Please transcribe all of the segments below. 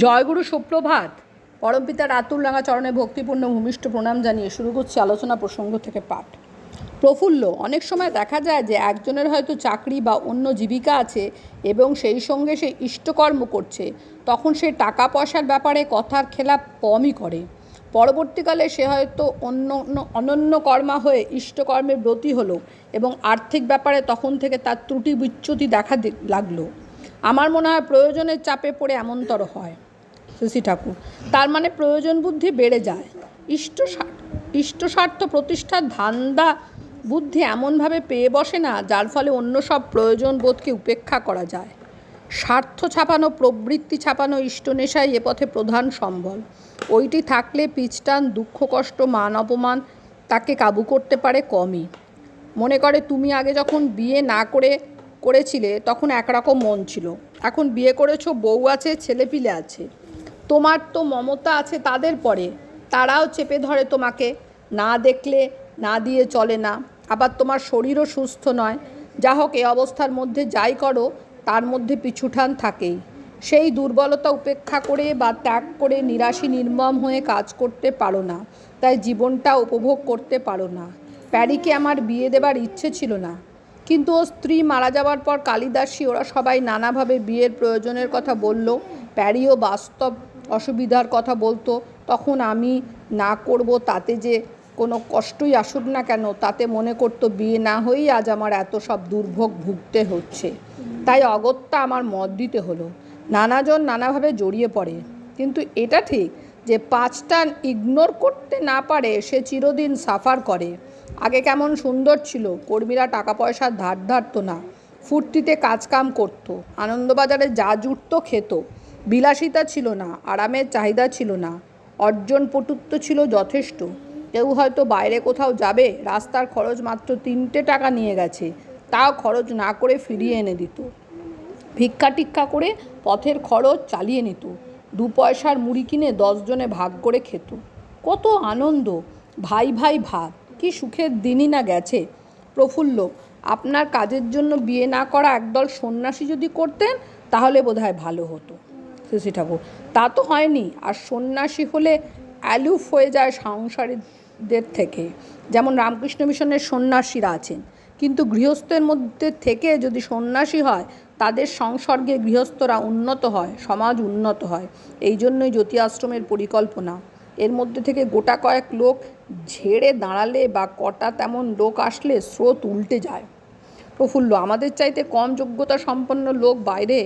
জয়গুরু সুপ্রভাত। পরমপিতা রাতুল রাঙা চরণে ভক্তিপূর্ণ ভূমিষ্ঠ প্রণাম জানিয়ে শুরু করছি আলোচনা প্রসঙ্গ থেকে পাঠ। প্রফুল্ল, অনেক সময় দেখা যায় যে একজনের হয়তো চাকরি বা অন্য জীবিকা আছে এবং সেই সঙ্গে সে ইষ্টকর্ম করছে, তখন সে টাকা পয়সার ব্যাপারে কথার খেলাপ কমই করে। পরবর্তীকালে সে হয়তো অন্য অন্য, অনন্য কর্মা হয়ে ইষ্টকর্মে ব্রতী হলো এবং আর্থিক ব্যাপারে তখন থেকে তার ত্রুটি বিচ্যুতি দেখা লাগল। আমার মনে হয় প্রয়োজনের চাপে পড়ে এমনতর হয়, শশী ঠাকুর। তার মানে প্রয়োজন বুদ্ধি বেড়ে যায়। ইষ্ট স্বার্থ ইষ্ট স্বার্থ প্রতিষ্ঠার ধান্দা বুদ্ধি এমনভাবে পেয়ে বসে না, যার ফলে অন্য সব প্রয়োজন বোধকে উপেক্ষা করা যায়। স্বার্থ ছাপানো, প্রবৃত্তি ছাপানো ইষ্টনেশাই এ পথে প্রধান সম্বল। ওইটি থাকলে পিচটান দুঃখ, কষ্ট, মান, অপমান তাকে কাবু করতে পারে কমই। মনে করে, তুমি আগে যখন বিয়ে না করে করেছিলে, তখন একরকম মন ছিল। এখন বিয়ে করেছ, বউ আছে ছেলেপিলে আছে। তোমার তো মমতা আছে তাদের পরে। তারাও চেপে ধরে তোমাকে। না দেখলে, না দিয়ে চলে না। আবার তোমার শরীরও সুস্থ নয়। যা হোক এই অবস্থার মধ্যে যাই করো, তার মধ্যে পিছুঠান থাকেই। সেই দুর্বলতা উপেক্ষা করে বা ত্যাগ করে নিরাশি নির্মম হয়ে কাজ করতে পারো না। তাই জীবনটা উপভোগ করতে পারো না। প্যারিকে আমার বিয়ে দেবার ইচ্ছে ছিল না। কিন্তু ও স্ত্রী মারা যাওয়ার পর কালিদাসী, ওরা সবাই নানাভাবে বিয়ের প্রয়োজনের কথা বলল, প্যারিও বাস্তব অসুবিধার কথা বলতো, তখন আমি না করব, তাতে যে কোনো কষ্টই আসুক না কেন, তাতে মনে করতো বিয়ে না হয়েই আজ আমার এত সব দুর্ভোগ ভুগতে হচ্ছে। তাই অগত্যা আমার মত দিতে হলো। নানাজন নানাভাবে জড়িয়ে পড়ে। কিন্তু এটা ঠিক যে পাঁচটা ইগনোর করতে না পারে, সে চিরদিন সাফার করে। আগে কেমন সুন্দর ছিল, কর্মীরা টাকা পয়সার ধার ধারতো না, ফুর্তিতে কাজকাম করতো, আনন্দবাজারে যা জুটতো খেত, বিলাসিতা ছিল না, আরামের চাহিদা ছিল না অর্জন পটুত্ব ছিল যথেষ্ট, কেউ হয়তো বাইরে কোথাও যাবে, রাস্তার খরচ মাত্র তিনটে টাকা নিয়ে গেছে, তাও খরচ না করে ফিরিয়ে এনে দিত, ভিক্ষা টিক্ষা করে পথের খরচ চালিয়ে নিত, দু পয়সার মুড়ি কিনে দশজনে ভাগ করে খেত, কত আনন্দ, ভাই ভাই ভাত কি সুখের দিনই না গেছে? প্রফুল্ল, আপনার কাজের জন্য বিয়ে না করা একদল সন্ন্যাসী যদি করতেন, তাহলে বোধহয় ভালো হতো। শশী ঠাকুর, তা তো হয়নি। আর সন্ন্যাসী হলে অ্যালুফ হয়ে যায় সংসারীদের থেকে। যেমন রামকৃষ্ণ মিশনের সন্ন্যাসীরা আছেন। কিন্তু গৃহস্থের মধ্যে থেকে যদি সন্ন্যাসী হয়, তাদের সংসর্গে গৃহস্থরা উন্নত হয়, সমাজ উন্নত হয়। এই জন্যই জ্যোতি আশ্রমের পরিকল্পনা। এর মধ্যে থেকে গোটা কয়েক লোক ঝেড়ে দাঁড়ালে বা কটা তেমন লোক আসলে স্রোত উল্টে যায়। প্রফুল্ল, আমাদের চাইতে কম যোগ্যতা সম্পন্ন লোক বাইরে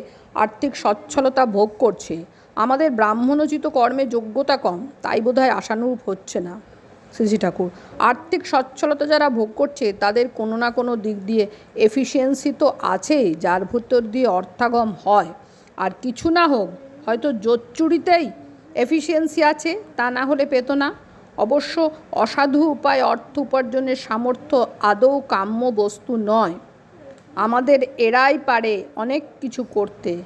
আর্থিক সচ্ছলতা ভোগ করছে। আমাদের ব্রাহ্মণোচিত কর্মে যোগ্যতা কম, তাই বোধহয় আশানুরূপ হচ্ছে না। শ্রীজি ঠাকুর, আর্থিক সচ্ছলতা যারা ভোগ করছে, তাদের কোনো না কোনো দিক দিয়ে এফিসিয়েন্সি তো আছেই, যার ভিতর দিয়ে অর্থাগম হয়। আর কিছু না হোক, হয়তো জোচ্চুরিতেই এফিসিয়েন্সি আছে, তা না হলে পেত না। অবশ্য অসাধু উপায় অর্থ উপার্জনের সামর্থ্য আদৌ কাম্য বস্তু নয়। আমাদের এরাই পারে অনেক কিছু করতে।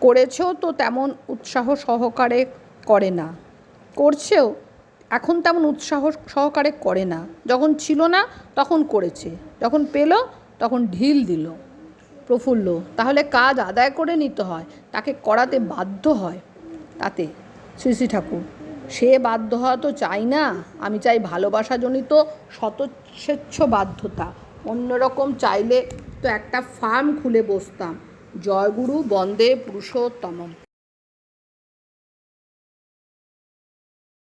করেছেও তো তেমন উৎসাহ সহকারে করে না। করছেও, এখন তেমন উৎসাহ সহকারে করে না। যখন ছিল না, তখন করেছে। যখন পেল, তখন ঢিল দিল। প্রফুল্ল, তাহলে কাজ আদায় করে নিতে হয়। তাকে করাতে বাধ্য হয়। তাতে শ্রী শ্রী ঠাকুর। সে বাধ্য হওয়া তো চাই না, আমি চাই ভালোবাসাজনিত শতস্বেচ্ছ বাধ্যতা। অন্যরকম চাইলে তো একটা ফার্ম খুলে বসতাম। জয়গুরু বন্দে পুরুষোত্তমম।